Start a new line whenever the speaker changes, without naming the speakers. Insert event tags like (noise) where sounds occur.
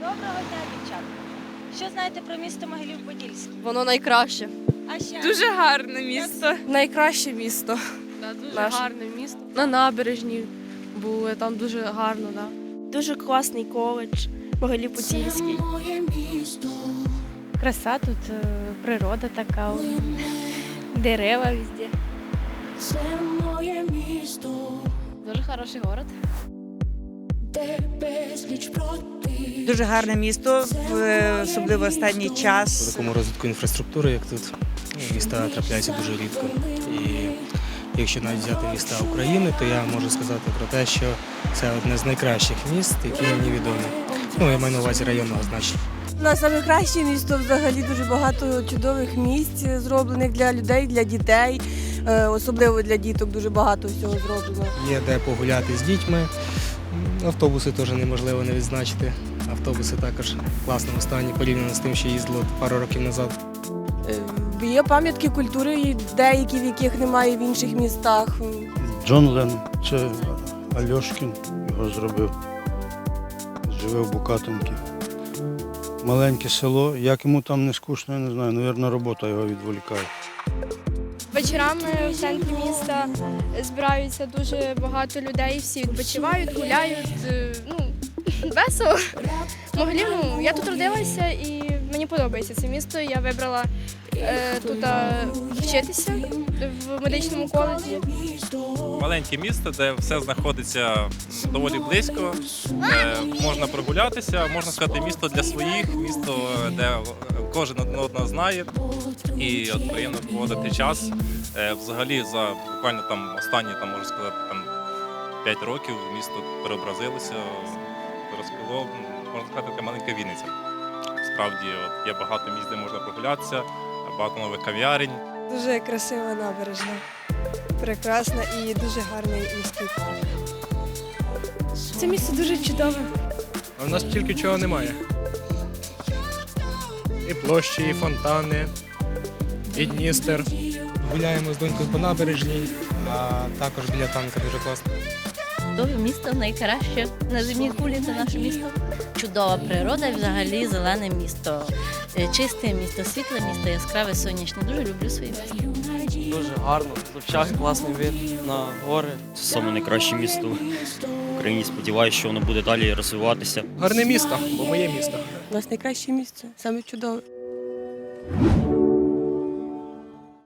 Доброго дня, дівчата. Що знаєте про місто Могилів-Подільський?
Воно найкраще.
А ще
Дуже гарне місто.
Найкраще місто.
Да, дуже
Наше.
гарне місто. На набережні були, там дуже гарно, да.
Дуже класний коледж, Могилів-Подільський.
Краса тут, е, природа така, дерева везде.
Дуже хороший город.
Дуже гарне місто, в- особливо останній
По
час.
такому розвитку інфраструктури, як тут, ну, міста трапляються дуже рідко. І якщо навіть взяти міста України, то я можу сказати про те, що це одне з найкращих міст, які мені відомі. Ну, я маю на увазі районного значення.
У нас найкраще місто взагалі дуже багато чудових місць зроблених для людей, для дітей. Е, Особливо для діток дуже багато всього зроблено.
Є де погуляти з дітьми. Автобуси теж неможливо не відзначити. Автобуси також в класному стані порівняно з тим, що їздило пару років назад.
Е, Є пам'ятки культури, деякі, в яких немає в інших містах.
Джон Лен, це Альошкін його зробив. Живе в Букатонці. Маленьке село, як йому там не скучно, я не знаю. Навірно, робота його відволікає.
Вечорами в центрі міста збираються дуже багато людей, всі відпочивають, гуляють. е, Ну, (laughs) весело. Могилів, ну, я тут родилася і мені подобається це місто. Я вибрала е, тут вчитися в медичному коледжі.
маленьке місто, де все знаходиться доволі близько, де можна прогулятися, можна сказати, місто для своїх, місто, де кожен одного знає. І от приємно проводити час. Е, Взагалі, за буквально там останні, там можна сказати, там 5 років місто преобразилося, розквіло, можна сказати, така маленька Вінниця. Справді, от є багато місць, де можна прогулятися, багато нових кав'ярень.
Дуже красива набережна, прекрасна і дуже гарний міський парк.
Це місто дуже чудове.
А в нас тільки чого немає. І площі, і фонтани, і Дністер.
Гуляємо з донькою по набережній, а також біля танка дуже класно.
Чудове місто, найкраще на земній кулі це наше місто. Чудова природа і взагалі зелене місто. Е, Чисте місто, світле місто, яскраве, сонячне. Дуже люблю своє місто.
Дуже гарно. З класний вид на гори.
Це саме найкраще місто в Україні. Сподіваюся, що воно буде далі розвиватися.
Гарне місто, бо моє місто.
У нас найкраще місце, саме чудове.